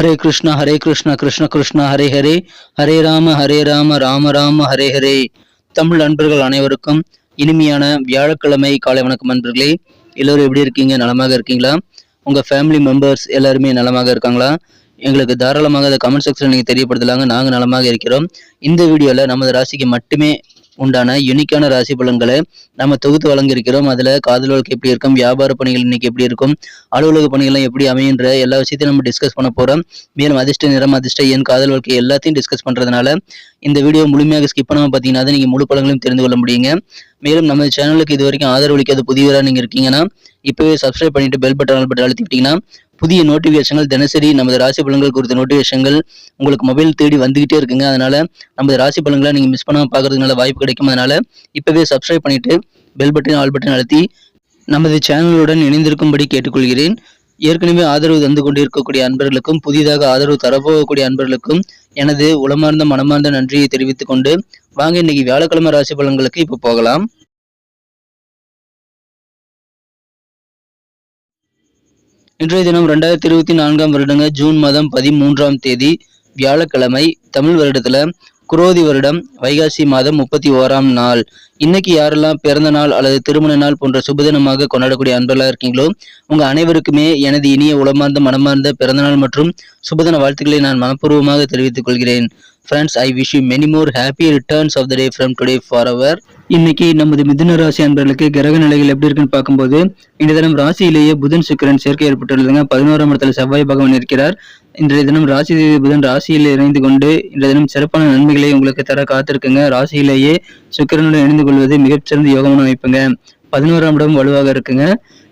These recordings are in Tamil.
ஹரே கிருஷ்ணா ஹரே கிருஷ்ணா கிருஷ்ண கிருஷ்ணா ஹரே ஹரே. ஹரே ராம ஹரே ராம ராம ராம ஹரே ஹரே. தமிழ் நண்பர்கள் அனைவருக்கும் இனிமையான வியாழக்கிழமை காலை வணக்கம் அன்பர்களே எல்லோரும் எப்படி இருக்கீங்க? நலமாக இருக்கீங்களா? உங்கள் ஃபேமிலி மெம்பர்ஸ் எல்லாருமே நலமாக இருக்காங்களா? எங்களுக்கு தாராளமாக அதை கமெண்ட் செக்ஷன் நீங்கள் தெரியப்படுத்தலாங்க. நாங்கள் நலமாக இருக்கிறோம். இந்த வீடியோவில் நமது ராசிக்கு மட்டுமே உண்டான யுனிக்கான ராசி பலன்களை நம்ம தொகுத்து வழங்கியிருக்கிறோம். அதில் காதல் வாழ்க்கை எப்படி இருக்கும்? வியாபார பணிகள் இன்னைக்கு எப்படி இருக்கும்? அலுவலக பணிகள்லாம் எப்படி அமையுன்ற எல்லா விஷயத்தையும் நம்ம டிஸ்கஸ் பண்ண போகிறோம் மேலும் அதிர்ஷ்ட நிறம் அதிர்ஷ்ட என் காதல் வாழ்க்கை எல்லாத்தையும் டிஸ்கஸ் பண்ணுறதுனால இந்த வீடியோ முழுமையாக ஸ்கிப் பண்ணாமல் பார்த்தீங்கன்னா தான் நீங்கள் முழு பலன்களையும் தெரிந்து கொள்ள முடியுங்க. மேலும் நம்ம சேனலுக்கு இது வரைக்கும் ஆதரவு அளிக்காத புதியவராக நீங்கள் இருக்கீங்கன்னா இப்போவே சப்ஸ்கிரைப் பண்ணிட்டு பெல் பட்டன் பட்டன் அழுத்திக்கிட்டீங்கன்னா புதிய நோட்டிஃபிகேஷன்கள் தினசரி நமது ராசி பலன்கள் குறித்த நோட்டிஃபிகேஷன்கள் உங்களுக்கு மொபைல் தேடி வந்துகிட்டே இருக்குங்க. அதனால நமது ராசி பலன்களை நீங்கள் மிஸ் பண்ணாமல் பார்க்கறதுனால வாய்ப்பு கிடைக்கும். அதனால இப்போவே சப்ஸ்கிரைப் பண்ணிட்டு பெல் பட்டன் ஆல் பட்டன் அழுத்தி நமது சேனலுடன் இணைந்திருக்கும்படி கேட்டுக்கொள்கிறேன். ஏற்கனவே ஆதரவு தந்து கொண்டிருக்கக்கூடிய அன்பர்களுக்கும் புதிதாக ஆதரவு தரப்போகக்கூடிய அன்பர்களுக்கும் எனது உளமார்ந்த மனமார்ந்த நன்றியை தெரிவித்துக் கொண்டு வாங்க இன்னைக்கு வியாழக்கிழமை ராசி பலன்களுக்கு இப்போ போகலாம். இன்றைய தினம் ரெண்டாயிரத்தி இருபத்தி நான்காம் வருடங்க ஜூன் மாதம் பதிமூன்றாம் தேதி வியாழக்கிழமை தமிழ் வருடத்துல குரோதி வருடம் வைகாசி மாதம் முப்பத்தி ஓராம் நாள். இன்னைக்கு யாரெல்லாம் பிறந்த நாள் அல்லது திருமண நாள் போன்ற சுபதினமாக கொண்டாடக்கூடிய அன்பர்களாக இருக்கீங்களோ உங்க அனைவருக்குமே எனது இனிய உளமார்ந்த மனமார்ந்த பிறந்தநாள் மற்றும் சுபதின வாழ்த்துக்களை நான் மனப்பூர்வமாக தெரிவித்துக் கொள்கிறேன். Friends I wish you many more happy returns of the day from today for அவர் இன்னைக்கு நமது மிதுன ராசி அன்பர்களுக்கு கிரக நிலைகள் எப்படி இருக்குன்னு பார்க்கும்போது இந்த தினம் ராசியிலேயே புதன் சுக்கிரன் சேர்க்கை ஏற்பட்டுள்ளதுங்க. பதினோராம் இடத்துல செவ்வாய் பகவான் இருக்கிறார். இன்றைய தினம் ராசி தேவி புதன் ராசியில் இணைந்து கொண்டு இன்றைய தினம் சிறப்பான நன்மைகளை உங்களுக்கு தர காத்திருக்குங்க. ராசியிலேயே சுக்கிரனுடன் இணைந்து கொள்வது மிகச்சிறந்த யோகமான அமைப்புங்க. பதினோராம் இடம் வலுவாக இருக்குங்க.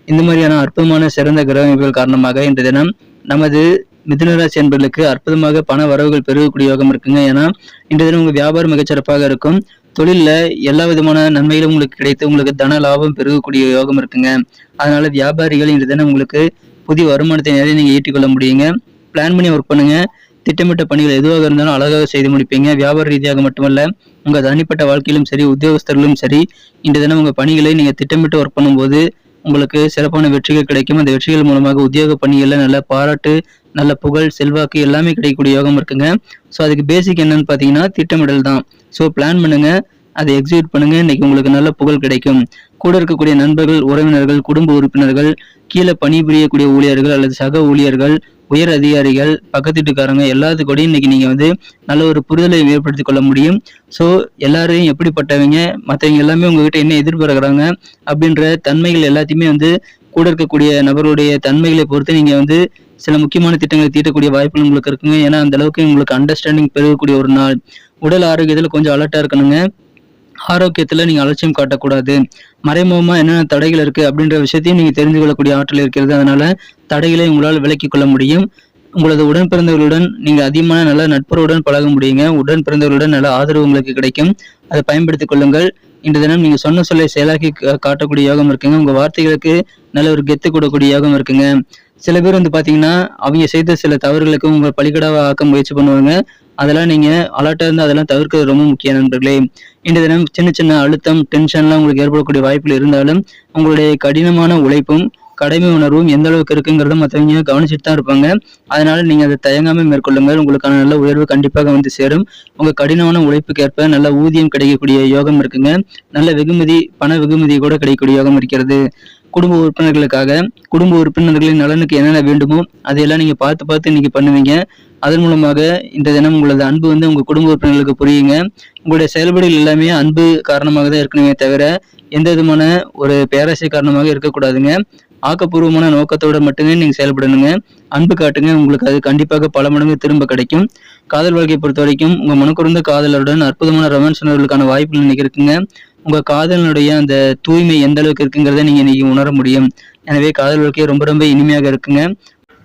இந்த மாதிரியான அற்புதமான சிறந்த கிரக அமைப்புகள் காரணமாக இன்றைய தினம் நமது மிதுனராசி என்பர்களுக்கு அற்புதமாக பண வரவுகள் பெருகக்கூடிய யோகம் இருக்குங்க. ஏன்னா இன்றைய தினம் உங்க வியாபாரம் மிகச்சிறப்பாக இருக்கும். தொழில்ல எல்லா விதமான நன்மைகளும் உங்களுக்கு கிடைத்து உங்களுக்கு தன லாபம் பெருகக்கூடிய யோகம் இருக்குங்க. அதனால வியாபாரிகள் இன்றைய தினம் உங்களுக்கு புதிய வருமானத்தை நிறைய நீங்க ஈட்டிக்கொள்ள முடியுங்க. பிளான் பண்ணி ஒர்க் பண்ணுங்க. திட்டமிட்ட பணிகள் எதுவாக இருந்தாலும் அழகாக செய்து முடிப்பீங்க. வியாபார ரீதியாக மட்டுமல்ல உங்க தனிப்பட்ட வாழ்க்கையிலும் சரி உத்தியோகஸ்தர்களும் சரி இன்றைய தினம் உங்க பணிகளை நீங்க திட்டமிட்டு ஒர்க் பண்ணும்போது உங்களுக்கு சிறப்பான வெற்றிகள் கிடைக்கும். அந்த வெற்றிகள் மூலமாக உத்தியோக பணியில் நல்ல பாராட்டு நல்ல புகழ் செல்வாக்கு எல்லாமே கிடைக்கக்கூடிய யோகம் இருக்குங்க. ஸோ அதுக்கு பேசிக் என்னன்னு பார்த்தீங்கன்னா திட்டமிடல் தான். ஸோ பிளான் பண்ணுங்க அதை எக்ஸிக்யூட் பண்ணுங்க. இன்னைக்கு உங்களுக்கு நல்ல புகழ் கிடைக்கும். கூட இருக்கக்கூடிய நண்பர்கள் உறவினர்கள் குடும்ப உறுப்பினர்கள் கீழே பணிபுரியக்கூடிய ஊழியர்கள் அல்லது சக ஊழியர்கள் உயர் அதிகாரிகள் பக்கத்து வீட்டுக்காரங்க எல்லாத்துக்கூடயும் இன்னைக்கு நீங்க வந்து நல்ல ஒரு புரிதலை ஏற்படுத்திக் கொள்ள முடியும். ஸோ எல்லாரையும் எப்படிப்பட்டவங்க மற்றவங்க எல்லாமே உங்ககிட்ட என்ன எதிர்பார்க்குறாங்க அப்படின்ற தன்மைகள் எல்லாத்தையுமே வந்து கூட இருக்கக்கூடிய நபருடைய தன்மைகளை பொறுத்து நீங்க வந்து சில முக்கியமான திட்டங்களை தீட்டக்கூடிய வாய்ப்புகள் உங்களுக்கு இருக்குங்க. ஏன்னா அந்த அளவுக்கு உங்களுக்கு அண்டர்ஸ்டாண்டிங் பெருகக்கூடிய ஒரு நாள். உடல் ஆரோக்கியத்தில் கொஞ்சம் அலர்ட்டா இருக்கணுங்க. ஆரோக்கியத்தில் நீங்கள் அலட்சியம் காட்டக்கூடாது. மறைமுகமாக என்னென்ன தடைகள் இருக்குது அப்படின்ற விஷயத்தையும் நீங்கள் தெரிந்து கொள்ளக்கூடிய ஆற்றல் இருக்கிறது. அதனால் தடைகளை உங்களால் விலக்கிக் கொள்ள முடியும். உங்களது உடன் பிறந்தவர்களுடன் நீங்கள் அதிகமான நல்ல நட்புறவுடன் பழக முடியுங்க. உடன் பிறந்தவர்களுடன் நல்ல ஆதரவு உங்களுக்கு கிடைக்கும். அதை பயன்படுத்திக் கொள்ளுங்கள். இன்று தினம் நீங்கள் சொன்ன சொல்லை செயலாக்கி கா- காட்டக்கூடிய யோகம் இருக்குங்க. உங்கள் வார்த்தைகளுக்கு நல்ல ஒரு கெத்து கொடுக்கக்கூடிய யோகம் இருக்குங்க. சில பேர் வந்து பாத்தீங்கன்னா அவங்க செய்த சில தவறுகளுக்கு உங்க பலிகடாவை ஆக்க முயற்சி பண்ணுவாங்க. அதெல்லாம் நீங்க அலர்ட்டா இருந்து அதெல்லாம் தவிர்க்கிறது ரொம்ப முக்கிய நண்பர்களே. இன்றைய தினம் சின்ன சின்ன அழுத்தம் டென்ஷன்லாம் உங்களுக்கு ஏற்படக்கூடிய வாய்ப்புகள் இருந்தாலும் உங்களுடைய கடினமான உழைப்பும் கடமை உணர்வும் எந்த அளவுக்கு இருக்குங்கிறத மற்றவங்க கவனிச்சுட்டு தான் இருப்பாங்க. அதனால நீங்க அதை தயங்காம மேற்கொள்ளுங்கள். உங்களுக்கான நல்ல உயர்வு கண்டிப்பாக வந்து சேரும். உங்க கடினமான உழைப்புக்கேற்ப நல்ல ஊதியம் கிடைக்கக்கூடிய யோகம் இருக்குங்க. நல்ல வெகுமதி பண வெகுமதி கூட கிடைக்கக்கூடிய யோகம் இருக்கிறது. குடும்ப உறுப்பினர்களுக்காக குடும்ப உறுப்பினர்களின் நலனுக்கு என்னென்ன வேண்டுமோ அதையெல்லாம் நீங்கள் பார்த்து பார்த்து இன்றைக்கி பண்ணுவீங்க. அதன் மூலமாக இந்த தினம் உங்களது அன்பு வந்து உங்கள் குடும்ப உறுப்பினர்களுக்கு புரியுங்க. உங்களுடைய செயல்பாடுகள் எல்லாமே அன்பு காரணமாக தான் இருக்கணுமே தவிர எந்த விதமான ஒரு பேராசை காரணமாக இருக்கக்கூடாதுங்க. ஆக்கப்பூர்வமான நோக்கத்தோடு மட்டுமே நீங்க செயல்படணுங்க. அன்பு காட்டுங்க. உங்களுக்கு அது கண்டிப்பாக பல மடங்கு திரும்ப கிடைக்கும். காதல் வாழ்க்கையை பொறுத்த வரைக்கும் உங்க மனக்குறந்த காதலருடன் அற்புதமான ரொமான்ஸ் உணர்வுகளுக்கான வாய்ப்புகள் இன்னைக்கு இருக்குங்க. உங்க காதலனுடைய அந்த தூய்மை எந்த அளவுக்கு இருக்குங்கிறத நீங்க இன்னைக்கு உணர முடியும். எனவே காதல் வாழ்க்கை ரொம்ப ரொம்ப இனிமையாக இருக்குங்க.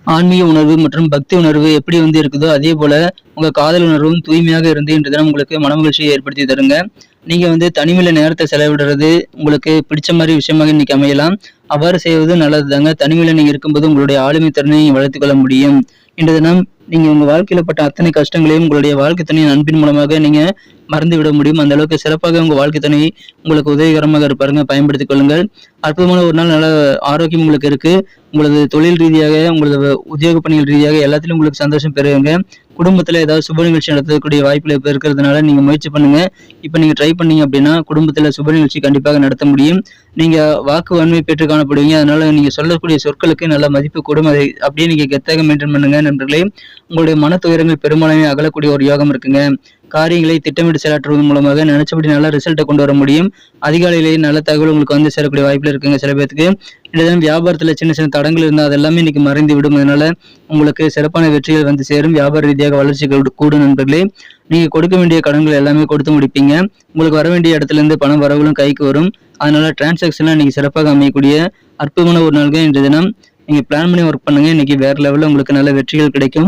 ஆன்மீக உணர்வு மற்றும் பக்தி உணர்வு எப்படி வந்து இருக்குதோ அதே போல உங்க காதல் உணர்வும் தூய்மையாக இருந்து இன்று தினம் உங்களுக்கு மனமகிழ்ச்சியை ஏற்படுத்தி தருங்க. நீங்கள் வந்து தனிமையில நேரத்தை செலவிடுறது உங்களுக்கு பிடிச்ச மாதிரி விஷயமாக இன்னைக்கு அமையலாம். அவ்வாறு செய்வது நல்லது தாங்க தனிமையில் நீங்கள் இருக்கும்போது உங்களுடைய ஆளுமை திறனை வளர்த்துக்கொள்ள முடியும். இன்று தினம் நீங்கள் உங்கள் வாழ்க்கையில் பட்ட அத்தனை கஷ்டங்களையும் உங்களுடைய வாழ்க்கை துணையின் அன்பின் மூலமாக நீங்கள் மறந்து விட முடியும். அந்த அளவுக்கு சிறப்பாக உங்கள் வாழ்க்கை துணை உங்களுக்கு உதவிகரமாக இருப்பாருங்க. பயன்படுத்திக் கொள்ளுங்கள். அற்புதமான ஒரு நாள் நல்ல ஆரோக்கியம் உங்களுக்கு இருக்குது உங்களது தொழில் ரீதியாக உங்களது உத்தியோக பணிகள் ரீதியாக எல்லாத்திலும் உங்களுக்கு சந்தோஷம் பெறுங்க குடும்பத்துல ஏதாவது சுப நிகழ்ச்சி நடத்தக்கூடிய வாய்ப்புகள் இப்ப இருக்கிறதுனால நீங்க முயற்சி பண்ணுங்க. இப்ப நீங்க ட்ரை பண்ணீங்க அப்படின்னா குடும்பத்துல சுப நிகழ்ச்சி கண்டிப்பாக நடத்த முடியும். நீங்க வாக்கு வன்மை பெற்று காணப்படுவீங்க. அதனால நீங்க சொல்லக்கூடிய சொற்களுக்கு நல்ல மதிப்பு கூடும். அதை அப்படியே நீங்க கெத்தாக மெயின்டைன் பண்ணுங்க நண்பர்களே. உங்களுடைய மன துயரங்கள் பெரும்பாலுமே அகலக்கூடிய ஒரு யோகம் இருக்குங்க. காரியங்களை திட்டமிட்டு செயலாற்றுவதன் மூலமாக நினைச்சபடி நல்ல ரிசல்ட்டை கொண்டு வர முடியும். அதிகாலையிலேயே நல்ல தகவல் உங்களுக்கு வந்து சேரக்கூடிய வாய்ப்பில் இருக்குங்க சில பேருக்கு இல்லைதான் வியாபாரத்தில் சின்ன சின்ன தடங்கள் இருந்தால் அதெல்லாமே இன்னைக்கு மறைந்து விடும். அதனால உங்களுக்கு சிறப்பான வெற்றிகள் வந்து சேரும். வியாபார ரீதியாக வளர்ச்சி கூடும் நண்பர்களே. நீங்கள் கொடுக்க வேண்டிய கடன்கள் எல்லாமே கொடுத்து முடிப்பீங்க. உங்களுக்கு வர வேண்டிய இடத்துல இருந்து பணம் வரவுகளும் கைக்கு வரும். அதனால டிரான்சாக்ஷன்லாம் இன்னைக்கு சிறப்பாக அமையக்கூடிய அற்புதமான ஒரு நாள்கள் இன்றைய தினம். நீங்கள் பிளான் பண்ணி ஒர்க் பண்ணுங்க. இன்றைக்கி வேறு லெவலில் உங்களுக்கு நல்ல வெற்றிகள் கிடைக்கும்.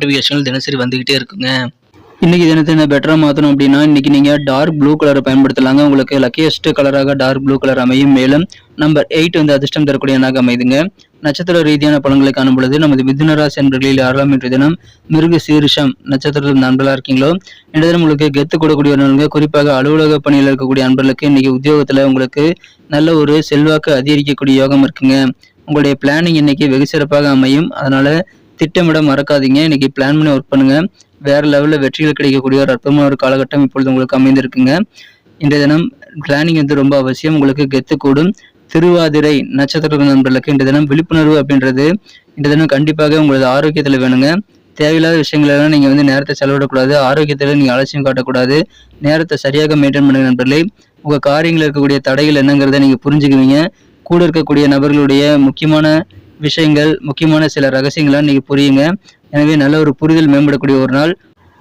நோட்டிஃபிகேஷன்கள் தினசரி வந்துகிட்டே இருக்குங்க. இன்னைக்கு தினத்தை என்ன பெட்டரா மாற்றணும் அப்படின்னா இன்னைக்கு நீங்கள் டார்க் ப்ளூ கலரை பயன்படுத்தலாங்க. உங்களுக்கு லக்கியஸ்ட் கலராக டார்க் ப்ளூ கலர் அமையும். மேலும் நம்பர் எயிட் வந்து அதிர்ஷ்டம் தரக்கூடிய எண்ணாக அமைதுங்க. நட்சத்திர ரீதியான பலன்களை காணும் பொழுது நமது மிதுனராசி என்பர்களில் ஆறாம் இன்றைய தினம் மிருக சீரிஷம் நட்சத்திரத்தில் நண்பர்களாக இருக்கீங்களோ இந்த தினம் உங்களுக்கு கெத்து கொடுக்கக்கூடிய நண்பர்கள் குறிப்பாக அலுவலக பணியில் இருக்கக்கூடிய நண்பர்களுக்கு இன்னைக்கு உத்தியோகத்தில் உங்களுக்கு நல்ல ஒரு செல்வாக்கு அதிகரிக்கக்கூடிய யோகம் இருக்குங்க. உங்களுடைய பிளானிங் இன்னைக்கு வெகு சிறப்பாக அமையும். அதனால திட்டமிட மறக்காதீங்க. இன்னைக்கு பிளான் பண்ணி ஒர்க் பண்ணுங்க. வேற லெவலில் வெற்றிகள் கிடைக்கக்கூடிய ஒரு அற்புதமான ஒரு காலகட்டம் இப்பொழுது உங்களுக்கு அமைந்திருக்குங்க. இன்றைய தினம் பிளானிங் வந்து ரொம்ப அவசியம். உங்களுக்கு கெத்து கூடும். திருவாதிரை நட்சத்திர நண்பர்களுக்கு இன்றைய தினம் விழிப்புணர்வு அப்படின்றது. இன்றைய தினம் கண்டிப்பாக உங்களது ஆரோக்கியத்தில் வேணுங்க. தேவையில்லாத விஷயங்களெல்லாம் நீங்கள் நீங்க வந்து நேரத்தை செலவிடக்கூடாது. ஆரோக்கியத்தில் நீங்க அலட்சியம் காட்டக்கூடாது. நேரத்தை சரியாக மெயின்டைன் பண்ணுங்க நண்பர்களே. உங்க காரியங்களில் இருக்கக்கூடிய தடைகள் என்னங்கிறத நீங்க புரிஞ்சுக்குவீங்க. கூட இருக்கக்கூடிய நபர்களுடைய முக்கியமான விஷயங்கள் முக்கியமான சில ரகசியங்களாக நீங்கள் புரியுங்க. எனவே நல்ல ஒரு புரிதல் மேம்படக்கூடிய ஒரு நாள்.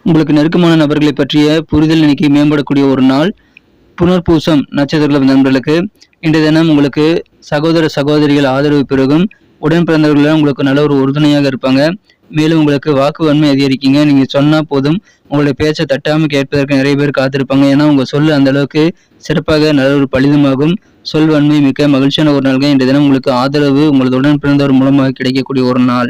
உங்களுக்கு நெருக்கமான நபர்களை பற்றிய புரிதல் இன்னைக்கு மேம்படக்கூடிய ஒரு நாள். புனர்பூசம் நட்சத்திர நண்பர்களுக்கு. இன்றைய தினம் உங்களுக்கு சகோதர சகோதரிகள் ஆதரவு பெருகும். உடன் பிறந்தவர்கள் உங்களுக்கு நல்ல ஒரு உறுதுணையாக இருப்பாங்க. மேலும் உங்களுக்கு வாக்கு வன்மை அதிகரிக்கீங்க. நீங்க சொன்னா போதும். உங்களுடைய பேச்சை தட்டாமல் கேட்பதற்கு நிறைய பேர் காத்திருப்பாங்க. ஏன்னா உங்க சொல்லு அந்த அளவுக்கு சிறப்பாக நல்ல ஒரு பலிதமாகும் சொல் வன்மை மிக்க மகிழ்ச்சியான ஒரு நாள்கள். இன்றைய தினம் உங்களுக்கு ஆதரவு உங்களது உடன் பிறந்தவர் மூலமாக கிடைக்கக்கூடிய ஒரு நாள்.